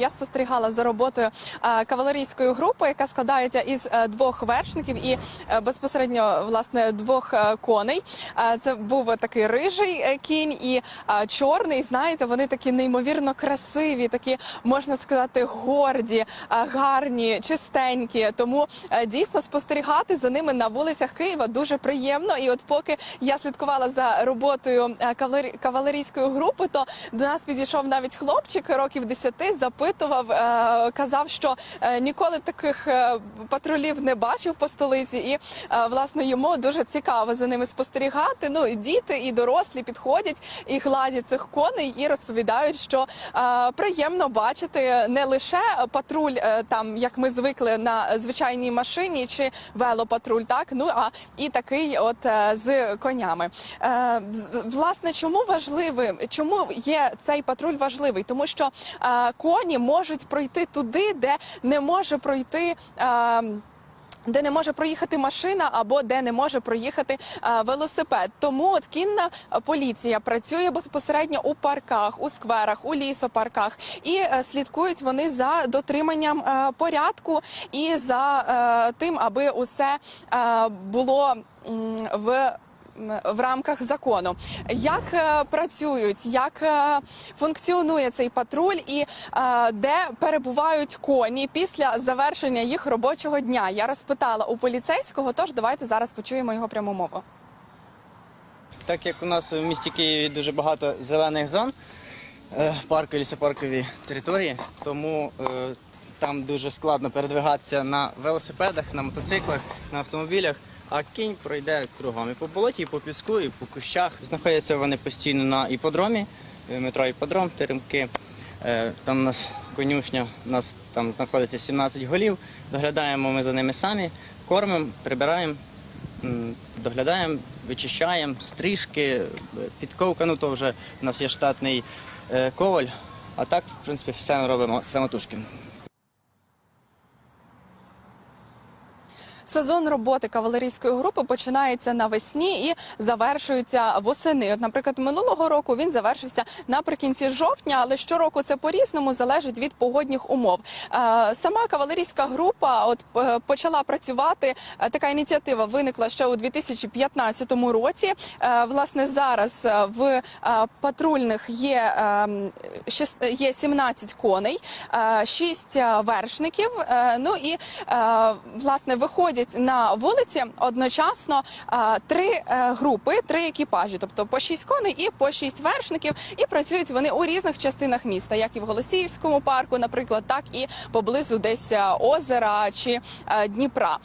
Я спостерігала за роботою е, кавалерійської групи, яка складається із е, двох вершників і е, безпосередньо власне двох коней. Це був такий рижий кінь і чорний. Знаєте, вони такі неймовірно красиві, такі можна сказати, горді, гарні, чистенькі. Тому дійсно спостерігати за ними на вулицях Києва дуже приємно. І от поки я слідкувала за роботою кавалері- кавалерійської групи, то до нас підійшов навіть хлопчик років 10, запитував, е, казав, що е, ніколи таких е, патрулів не бачив по столиці, і власне йому дуже цікаво за ними спостерігати. Ну і діти і дорослі підходять і гладять цих коней і розповідають, що приємно бачити не лише патруль, там як ми звикли на звичайній машині чи велопатруль, так ну а і такий, от з конями. Власне, чому важливий, чому є цей патруль важливий? Тому що коні можуть пройти туди, де не може пройти. е, де не може проїхати машина або де не може проїхати е, велосипед. Тому от кінна поліція працює безпосередньо у парках, у скверах, у лісопарках, і е, слідкують вони за дотриманням е, порядку і за е, тим, аби усе е, було м, в в рамках закону. Як е, працюють, як е, функціонує цей патруль і е, де перебувають коні після завершення їх робочого дня? Я розпитала у поліцейського. Тож давайте зараз почуємо його пряму мову. Так як у нас в місті Києві дуже багато зелених зон, парки, лісопаркові території, тому там дуже складно передвигатися на велосипедах, на мотоциклах, на автомобілях. А кінь пройде кругом і по болоті, і по піску, і по кущах. Знаходяться вони постійно на іподромі, е, метро іподром, теремки. Е, Там у нас конюшня, у нас там знаходиться 17 голів. Доглядаємо ми за ними самі, кормимо, прибираємо. Доглядаємо, вичищаємо, стрижки, е, підковка, ну то вже у нас є штатний коваль. А так, в принципі, все ми робимо самотужки. Сезон роботи кавалерійської групи починається навесні і завершується восени. От, наприклад, минулого року він завершився наприкінці жовтня, але щороку це по-різному залежить від погодних умов. Е, Сама кавалерійська група от е, почала працювати. е, Така ініціатива виникла ще у 2015 році. Власне, зараз в патрульних є, ем, є 17 коней, 6 вершників. Ну і власне виходять на вулиці одночасно три е, групи, три екіпажі, тобто по шість коней і по шість вершників. І працюють вони у різних частинах міста, як і в Голосіївському парку, наприклад, так і поблизу десь е, озера чи е, Дніпра.